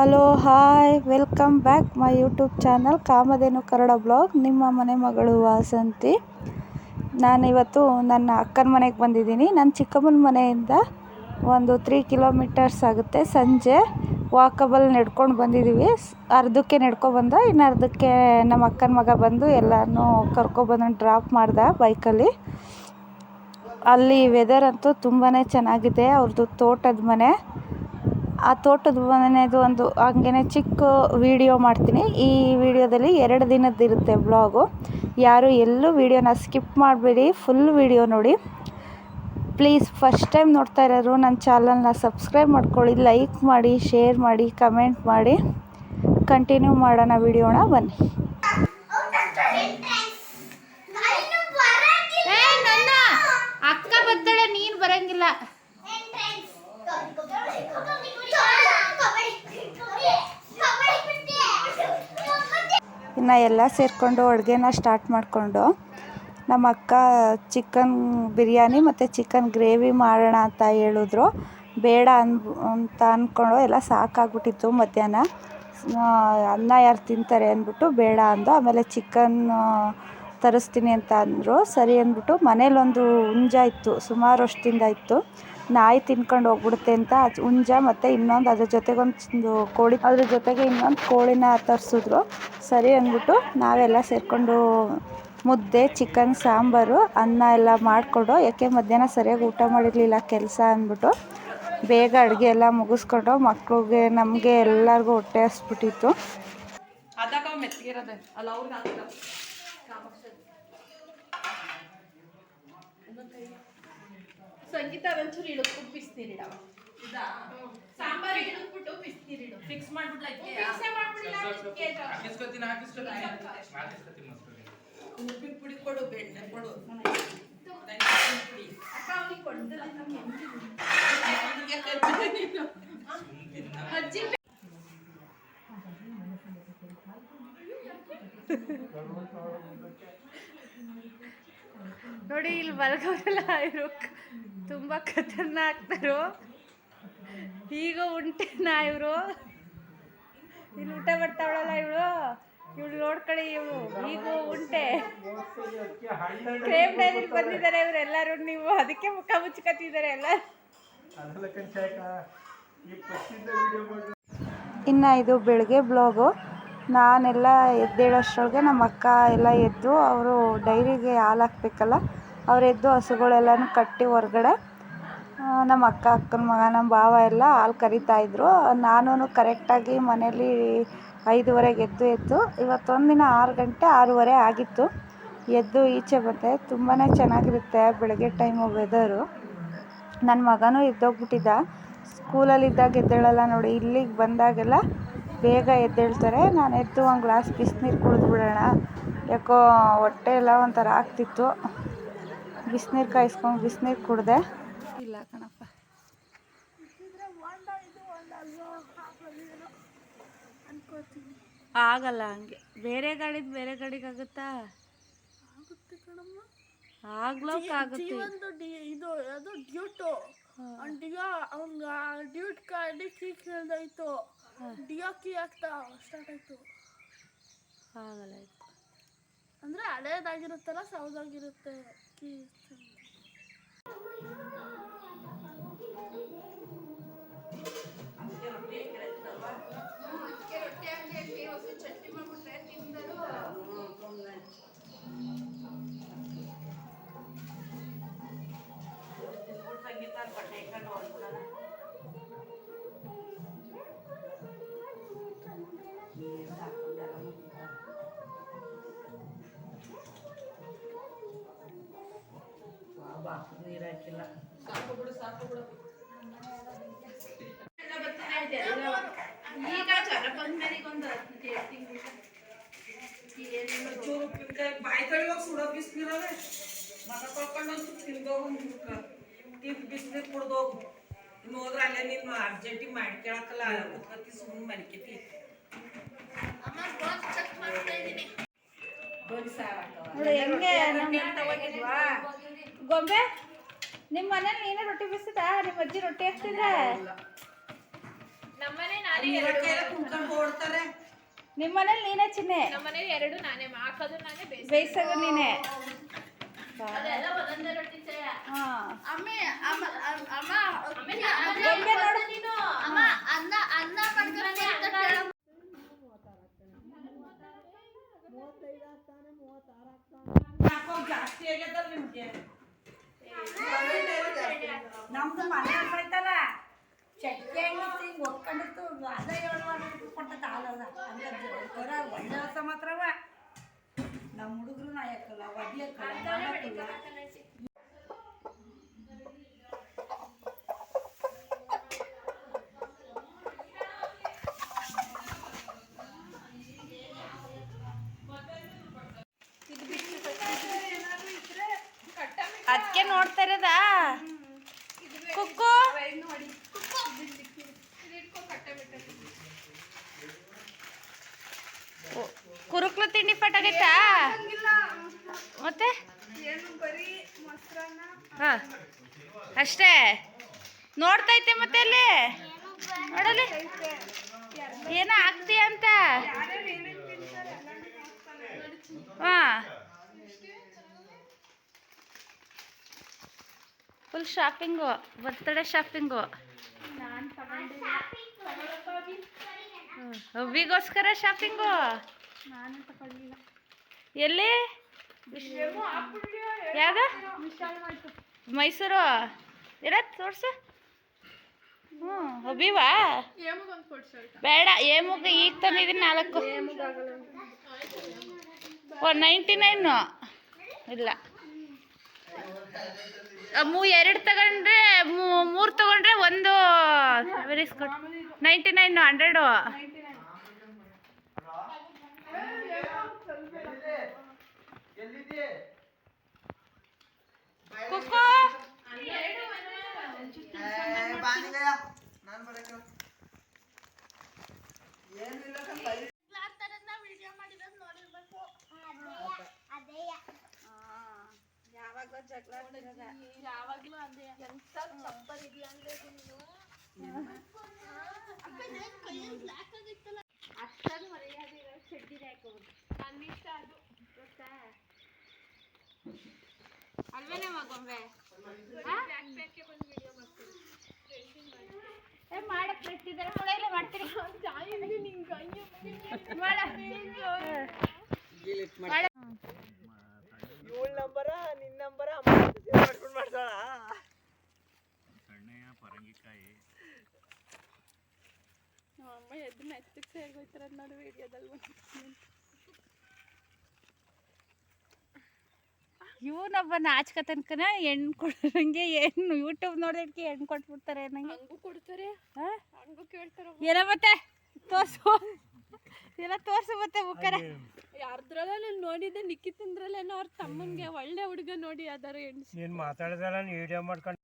hello, hi, welcome back my YouTube channel Kamadhenu Kannada blog. ನಿಮ್ಮ ಮನೆ ಮಗಳು ವಾಸಂತಿ. ನಾನಿವತ್ತು ನನ್ನ ಅಕ್ಕನ ಮನೆಗೆ ಬಂದಿದ್ದೀನಿ. ನನ್ನ ಚಿಕ್ಕಮ್ಮನ ಮನೆಯಿಂದ ಒಂದು ತ್ರೀ ಕಿಲೋಮೀಟರ್ಸ್ ಆಗುತ್ತೆ. ಸಂಜೆ ವಾಕಬಲ್ ನಡ್ಕೊಂಡು ಬಂದಿದ್ದೀವಿ. ಅರ್ಧಕ್ಕೆ ನಡ್ಕೊಬಂದ ಇನ್ನು ಅರ್ಧಕ್ಕೆ ನಮ್ಮ ಅಕ್ಕನ ಮಗ ಬಂದು ಎಲ್ಲನೂ ಕರ್ಕೊಬಂದು ಡ್ರಾಪ್ ಮಾಡ್ದ ಬೈಕಲ್ಲಿ ಅಲ್ಲಿ. ವೆದರ್ ಅಂತೂ ತುಂಬಾ ಚೆನ್ನಾಗಿದೆ. ಅವ್ರದ್ದು ತೋಟದ ಮನೆ. ಆ ತೋಟದ ಮನೆದು ಒಂದು ಹಂಗೇನೆ ಚಿಕ್ಕ ವಿಡಿಯೋ ಮಾಡ್ತೀನಿ. ಈ ವಿಡಿಯೋದಲ್ಲಿ ಎರಡು ದಿನದ್ದು ಇರುತ್ತೆ ಬ್ಲಾಗು ಯಾರು ಎಲ್ಲೂ ವೀಡಿಯೋನ ಸ್ಕಿಪ್ ಮಾಡಬೇಡಿ ಫುಲ್ ವೀಡಿಯೋ ನೋಡಿ. ಪ್ಲೀಸ್ ಫಸ್ಟ್ ಟೈಮ್ ನೋಡ್ತಾ ಇರೋರು ನನ್ನ ಚಾನಲ್ನ ಸಬ್ಸ್ಕ್ರೈಬ್ ಮಾಡ್ಕೊಳ್ಳಿ ಲೈಕ್ ಮಾಡಿ ಶೇರ್ ಮಾಡಿ ಕಮೆಂಟ್ ಮಾಡಿ. ಕಂಟಿನ್ಯೂ ಮಾಡೋಣ ವಿಡಿಯೋನ ಬನ್ನಿ. ಅಕ್ಕ ಬರ್ತಾಳೆ, ನೀನು ಬರಂಗಿಲ್ಲ. ಇನ್ನು ಎಲ್ಲ ಸೇರಿಕೊಂಡು ಅಡುಗೆನ ಸ್ಟಾರ್ಟ್ ಮಾಡಿಕೊಂಡು ನಮ್ಮ ಅಕ್ಕ ಚಿಕನ್ ಬಿರಿಯಾನಿ ಮತ್ತು ಚಿಕನ್ ಗ್ರೇವಿ ಮಾಡೋಣ ಅಂತ ಹೇಳಿದ್ರು. ಬೇಡ ಅನ್ ಅಂತ ಅಂದ್ಕೊಂಡು ಎಲ್ಲ ಸಾಕಾಗ್ಬಿಟ್ಟಿತ್ತು ಮಧ್ಯಾಹ್ನ. ಅನ್ನ ಯಾರು ತಿಂತಾರೆ ಅಂದ್ಬಿಟ್ಟು ಬೇಡ ಅಂದು, ಆಮೇಲೆ ಚಿಕನ್ ತರಿಸ್ತೀನಿ ಅಂತ ಅಂದರು. ಸರಿ ಅಂದ್ಬಿಟ್ಟು ಮನೇಲೊಂದು ಹುಂಜ ಇತ್ತು ಸುಮಾರು ವರ್ಷದಿಂದ ಇತ್ತು. ನಾಯಿ ತಿನ್ಕೊಂಡು ಹೋಗ್ಬಿಡುತ್ತೆ ಅಂತ ಹುಂಜ ಮತ್ತು ಇನ್ನೊಂದು ಅದ್ರ ಜೊತೆಗೊಂದು ಕೋಳಿ, ಅದ್ರ ಜೊತೆಗೆ ಇನ್ನೊಂದು ಕೋಳಿನ ತರಿಸಿದ್ರು. ಸರಿ ಅಂದ್ಬಿಟ್ಟು ನಾವೆಲ್ಲ ಸೇರಿಕೊಂಡು ಮುದ್ದೆ ಚಿಕನ್ ಸಾಂಬಾರು, ಅನ್ನ ಎಲ್ಲ ಮಾಡಿಕೊಂಡು, ಯಾಕೆ ಮಧ್ಯಾಹ್ನ ಸರಿಯಾಗಿ ಊಟ ಮಾಡಿರಲಿಲ್ಲ ಕೆಲಸ ಅಂದ್ಬಿಟ್ಟು ಬೇಗ ಅಡುಗೆ ಎಲ್ಲ ಮುಗಿಸ್ಕೊಂಡು ಮಕ್ಕಳಿಗೆ ನಮಗೆ ಎಲ್ಲರಿಗೂ ಹೊಟ್ಟೆ ಹಸ್ಬಿಟ್ಟಿತ್ತು ಅದಾಗ ಮೆತ್ತಗಿರೋದೆ ಅಲ್ಲ ಅವ್ರಿಗೆ ಹಾಕಿಲ್ಲ ಸಂಗೀತ ಒಂಚೂರು ಇಳಿದ್ಬಿಟ್ಟು ಬಿಸ್ನೀರಿಡವ ಸಾಂಬಾರ್ ಇಳಿದ್ಬಿಟ್ಟು ಬಿಸ್ನೀರಿಡು ಫಿಕ್ಸ್ ಮಾಡ್ಬಿಡ್ಲ ಉಪ್ಪಿನ ಪುಡಿ ಕೊಡು ಬೆಣ್ಣೆ ಕೊಡು. ಪುಡಿ. ಅಕ್ಕ ಅವ್ನಿಗೆ ಕೊಡ್ದಲ್ಲ ಅಜ್ಜಿ ನೋಡಿ ಇಲ್ಲಿ ಬಲ್ಗವರೆಲ್ಲ ಇವರು ತುಂಬ ಖತರ್ನಾಕ್ತರು ಈಗ ನಾ ಇವರು. ಇಲ್ಲಿ ಊಟ ಬರ್ತಾವಳಲ್ಲ ಇವಳು. ಇವಳು ನೋಡ್ಕೊಳ್ಳಿ ಇವಳು. ಈಗ ಉಂಟೆ. ಕ್ರೇಮ್ ಡೈರಿ ಬಂದಿದ್ದಾರೆ ಇವರೆಲ್ಲರೂ ನೀವು ಅದಕ್ಕೆ ಮುಖ ಮುಚ್ಕತ್ತಿದ್ದಾರೆ ಎಲ್ಲ ಇನ್ನ ಇದು ಬೆಳಗ್ಗೆ ಬ್ಲಾಗು. ನಾನೆಲ್ಲ ಎದ್ದೇಳೋಷ್ಟ್ರೊಳಗೆ ನಮ್ಮ ಅಕ್ಕ ಎಲ್ಲ ಎದ್ದು ಅವರು ಡೈರಿಗೆ ಹಾಲು ಹಾಕ್ಬೇಕಲ್ಲ. ಅವ್ರು ಎದ್ದು ಹಸುಗಳೆಲ್ಲನೂ ಕಟ್ಟಿ ಹೊರ್ಗಡೆ ನಮ್ಮ ಅಕ್ಕ ಅಕ್ಕನ ಮಗ ನಮ್ಮ ಭಾವ ಎಲ್ಲ ಹಾಲು ಕರಿತಾಯಿದ್ರು ನಾನು ಕರೆಕ್ಟಾಗಿ ಮನೇಲಿ ಐದುವರೆಗೆ ಎದ್ದು ಎದ್ದು ಇವತ್ತೊಂದಿನ ಆರು ಗಂಟೆ ಆರೂವರೆ ಆಗಿತ್ತು. ಎದ್ದು ಈಚೆ ಬಂದೆ. ತುಂಬಾ ಚೆನ್ನಾಗಿರುತ್ತೆ ಬೆಳಗ್ಗೆ ಟೈಮು ವೆದರು. ನನ್ನ ಮಗನೂ ಎದ್ದೋಗ್ಬಿಟ್ಟಿದ್ದ. ಸ್ಕೂಲಲ್ಲಿದ್ದಾಗ ಎದ್ದೇಳಲ್ಲ ನೋಡಿ, ಇಲ್ಲಿಗೆ ಬಂದಾಗೆಲ್ಲ ಬೇಗ ಎದ್ದೇಳ್ತಾರೆ. ನಾನು ಎದ್ದು ಒಂದು ಗ್ಲಾಸ್ ಬಿಸಿನೀರು ಕುಡಿದು ಬಿಡೋಣ ಯಾಕೋ ಹೊಟ್ಟೆ ಎಲ್ಲ ಒಂಥರ ಆಗ್ತಿತ್ತು. ಬಿಸಿನೀರು ಕಾಯಿಸ್ಕೊಂಡು ಬಿಸಿನೀರು ಕುಡಿದೆ. ಇಲ್ಲ ಕಣಪ್ಪ. ಆಗಲ್ಲ ಹಂಗೆ. ಬೇರೆ ಗಾಡಿದ್ ಬೇರೆ ಗಾಡಿಗೆ ಆಗುತ್ತಾ. ಡಿ- ಇದು ಅದು ಡ್ಯೂಟು. ಡಿಯೋ ಅವ್ನ ಡ್ಯೂಟ್ ಕಾರ್ಡ್ ಕೀ ಕೇಳ್ದಾಯ್ತು ಡಿಯೋ ಕೀ ಆಗ್ತಾ ಸ್ಟಾರ್ಟ್ ಆಯ್ತು. ಆಗಲ್ಲ ಅಂದ್ರೆ ಹಳೇದಾಗಿರುತ್ತಲ್ಲ ಸೌದಾಗಿರುತ್ತೆ ಕೀ ಈಗ ಜನಪ ಚೂರು ಉಪ್ಪಿನಕಾಯಿ ಬಾಯಿ ತೊಳಿವಾಗ ಸುಡೋ ಬಿಸಿನೀರವೆ ಮಗ ತೊಳ್ಕೊಂಡು ಒಂದು ತಿಂದೋಗು ತಿಂದು ಬಿಸಿನೀರು ಕುಡ್ದೋಗು ಇನ್ನು ಹೋದ್ರೆ ಅಲ್ಲೇ ನೀನು ಅರ್ಜೆಂಟಿಗೆ ಮಾಡ್ಕೊಳಕಲ್ಲ ಸುಮ್ಮನೆ ಮಲ್ಕತಿ ಹೆಂಗೆ ಗೊಂಬೆ? ನಿಮ್ಮ ಮನೇಲಿ ನೀನೇ ರೊಟ್ಟಿ ಬಿಸಿದ ನಿಮ್ಮ ಅಜ್ಜಿ ರೊಟ್ಟಿ ಹಾಕ್ತಿದ್ರೆ? ನಮ್ಮನೆ ನಾನೇ ನಿಮ್ಮ ಮನೇಲಿ ನೀನೇ ಚಿನ್ನೆ? ನಮ್ಮನೆ ಎರಡು ನಾನೇ ಹಾಕೋದು ನಾನೇ ಬೇಯಿಸಿ ಬೇಯಿಸೋದು ನೀನೆ. ಹಾ. ಅಮ್ಮೆ ಅಮ್ಮ ಅಮ್ಮ ಅಮ್ಮ ಗೊಂಬೆ ನೋಡು. ಅಮ್ಮ ಅನ್ನ ಅನ್ನ ಮಾಡ್ಕೊಂಡು ಯಾಕೋ ಜಾಸ್ತಿ ಆಗ್ಯದಲ್ಲ ನಿಮ್ಗೆ? ನಮ್ದು ಮನೆ ಐತಲ್ಲ? ಚಟ್ನಿ ಆಗಿತ್ತು ಹಿಂಗೆ ಒಕ್ಕಂಡಿತ್ತು ಅದ ಏಳು ಕೊಟ್ಟ ಕೊಟ್ಟದ ಹಾಲಲ್ಲ. ಹಂಗ ಒಳ್ಳೆ ಮಾತ್ರವ. ನಮ್ಮ ಹುಡುಗರು ನಾಯಕಲ್ಲ ಎಕ್ಕಲ್ಲ ಮಾಡಕ್ಕಿಲ್ಲ ಅದಕ್ಕೆ ಓ, ಕುರುಕ್ಲು ತಿಂಡಿ ಪಟಾಗೈತಾ ಮತ್ತೆ? ಹಾ ಅಷ್ಟೇ. ನೋಡ್ತೈತೆ ಮತ್ತೆ ಅಲ್ಲಿ. ನೋಡಲಿ ಏನೋ ಆಗ್ತೀಯ ಅಂತ ಹಾ ಫುಲ್ ಶಾಪಿಂಗು ಬರ್ತಡೇ ಶಾಪಿಂಗು ಹಬ್ಬಿಗೋಸ್ಕರ ಶಾಪಿಂಗು ಎಲ್ಲಿ? ಯಾವ್ದು ಮೈಸೂರು. ಇರತ್ ತೋರ್ಸು. ಹ್ಞೂ ಹಬ್ಬಿವಾ ಬೇಡ ಏಮುಗ ಈಗ ತಂದಿದ್ದೀನಿ ನಾಲ್ಕು. ಓ ನೈಂಟಿ ನೈನು ಇಲ್ಲ. ಮೂ ಎರಡು ತಗೊಂಡ್ರೆ ಮೂರು ತಗೊಂಡ್ರೆ ಒಂದು ನೈಂಟಿ ನೈನ್ ಹಂಡ್ರೆಡು ಕುಕ್ಕು ಯಾವಾಗ್ಲೂ ಅಂದ್ರೆ ಎಂತ ಇದೆಯಾ ಅಂದ್ರೆ ಅಷ್ಟೊಂದು ಮರ್ಯಾದೆ ಇರೋ ಚಡ್ಡಿನೇ ಹಾಕೋದು ನನ್ನ ಇಷ್ಟ ಅದು. ಗೊತ್ತಾ? ಅಲ್ವೇನೆ ಮಗೊಂಬೆ? ಏ ಮಾಡಕ್ ಬಿಟ್ಟಿದ್ದಾರೆ ಕೊಡೆಯಲ್ಲ ಮಾಡ್ತೀರಿ. ಮಾಡ ಮಾಡ ಇವಳ ನಂಬರ ನಿನ್ನ ನಂಬರ ಮಾಡ್ಕೊಂಡು ಮಾಡ್ತಾಳ ಅಮ್ಮ ಎದ್ದು ಹೋಯ್ತಾರೆ ಸೇರ್ಗೋಯ್ತಾರ ನೋಡಿ ವಿಡಿಯೋದಲ್ಲಿ ಇವನೊಬ್ಬ ನಾಚ್ಕ ತನಕನ ಹೆಣ್ಣು ಕೊಡೋಂಗೆ ಹೆಣ್ಣು ಯೂಟ್ಯೂಬ್ ನೋಡೋದಕ್ಕೆ ಹೆಣ್ಣು ಕೊಟ್ಬಿಡ್ತಾರೆ ನಂಗೆ ಹಂಗೂ ಕೊಡ್ತಾರೆ. ಹಾ? ಹಂಗೂ ಕೇಳ್ತಾರೆ. ಏನೋ ಮತ್ತೆ ತೋರ್ಸು. ಎಲ್ಲ ತೋರ್ಸು ಮತ್ತೆ ಬುಕ್ಕರ ಯಾರ್ದ್ರಲ್ಲ ನಾನು ನೋಡಿದ್ದೆ ನಿಕ್ಕಿತಂದ್ರಲ್ಲೇನೋ ಅವ್ರ ತಮ್ಮನ್ಗೆ ಒಳ್ಳೆ ಹುಡುಗ ನೋಡಿ ಯಾವ್ದಾರ ಹೆಣ್ಣು ನೀನು ಮಾತಾಡ್ದಲ್ಲ ವಿಡಿಯೋ ಮಾಡ್ಕೊಂಡು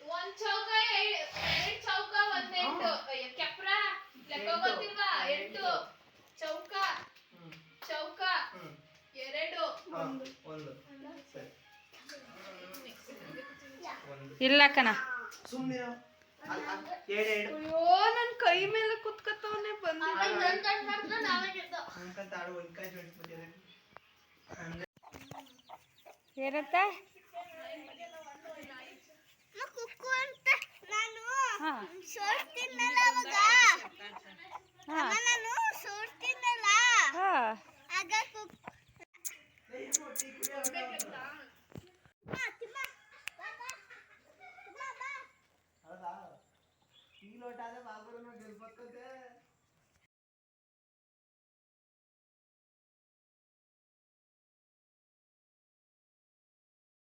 ಒಂದು ಚೌಕ ಎರಡ್ ಚೌಕ ಒಂದ್ ಎಂಟು ಕೆಪ್ರ ಲೆಕ್ಕ ಗೊತ್ತಿಲ್ವಾ ಎಂಟು. ಚೌಕ. ಚೌಕ. ಎರಡು. ಇಲ್ಲ ಕಣ. ಅಯ್ಯೋ ನನ್ ಕೈ ಮೇಲೆ ಕುತ್ಕತ್ತವನೆ ಬಂದಿರತ್ತ ಕುಕ್ಕು టీ లోటాలే బాబులను గెలిపోతుంటే